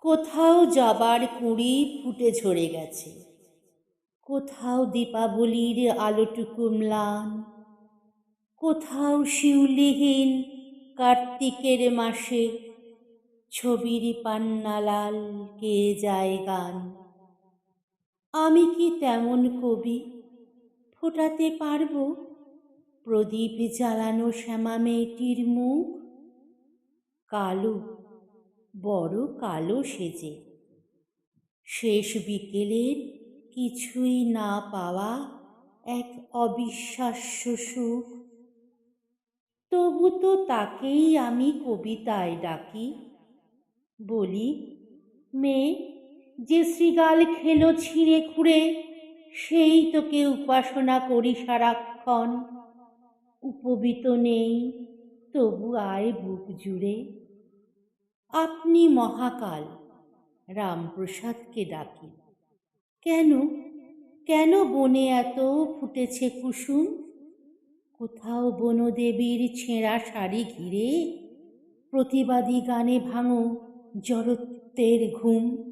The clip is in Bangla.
কোথাও জবার কুঁড়ি ফুটে ঝরে গেছে। কোথাও দীপাবলির আলোটুকু ম্লান। কোথাও শিউলিহীন কার্তিকের মাসে ছবির পান্নালাল কে যায় গান। আমি কি তেমন কবি? ফোটাতে পারব? প্রদীপ জ্বালানো শ্যামা মেয়েটির মুখ? কালো বড় কালো সেজে। শেষ বিকেলের কিছুই না পাওয়া এক অবিশ্বাস্য সুখ। তবু তো তাকেই আমি কবিতায় ডাকি। বলি, মেয়ে, যে শ্রীগাল খেলো ছিঁড়ে খুঁড়ে, সেই তোকে উপাসনা করি সারাক্ষণ। উপবিত নেই, তবু আয় বুক জুড়ে। আপনি মহাকাল। রামপ্রসাদকে ডাকি। কেন? কেন বনে এত ফুটেছে কুসুম? কোথাও বনদেবীর ছেঁড়া শাড়ি ঘিরে প্রতিবাদী গানে ভাঙো জড়ত্বের ঘুম।